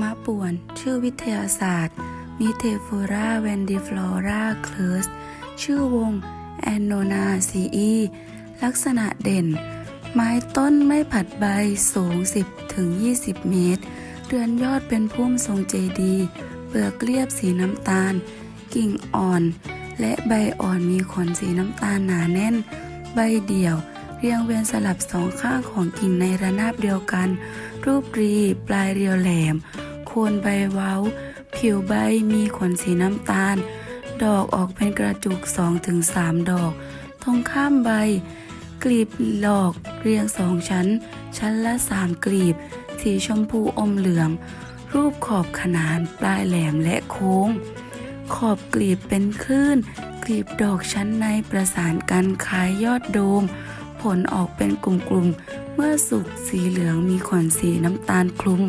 มะป่วน ชื่อวิทยาศาสตร์มิเทฟอราเวนดิฟลอราคลสชื่อวงแอนโนนาซีอีลักษณะเด่น ไม้ต้นไม่ผัดใบสูง 10ถึง20 เมตร เรือนยอดเป็นพุ่มทรงเจดี เปลือกเรียบสีน้ำตาล กิ่งอ่อน และใบอ่อนมีขนสีน้ำตาลหนาแน่น ใบเดี่ยว เรียงเวียนสลับสองข้างของกิ่งในระนาบเดียวกัน รูปรี ปลายเรียวแหลม คนใบเว้า ผิวใบมีขนสีน้ำตาล ดอกออกเป็นกระจุก 2-3 ดอก ตรงข้ามใบ กลีบหลอกเรียงสองชั้น ชั้นละสามกลีบ สีชมพูอมเหลือง รูปขอบขนานปลายแหลมและโค้ง ขอบกลีบเป็นคลื่น กลีบดอกชั้นในประสานกันคล้ายยอดโดม ผลออกเป็นกลุ่มๆเมื่อสุกสีเหลืองมีขนสีน้ำตาลคลุม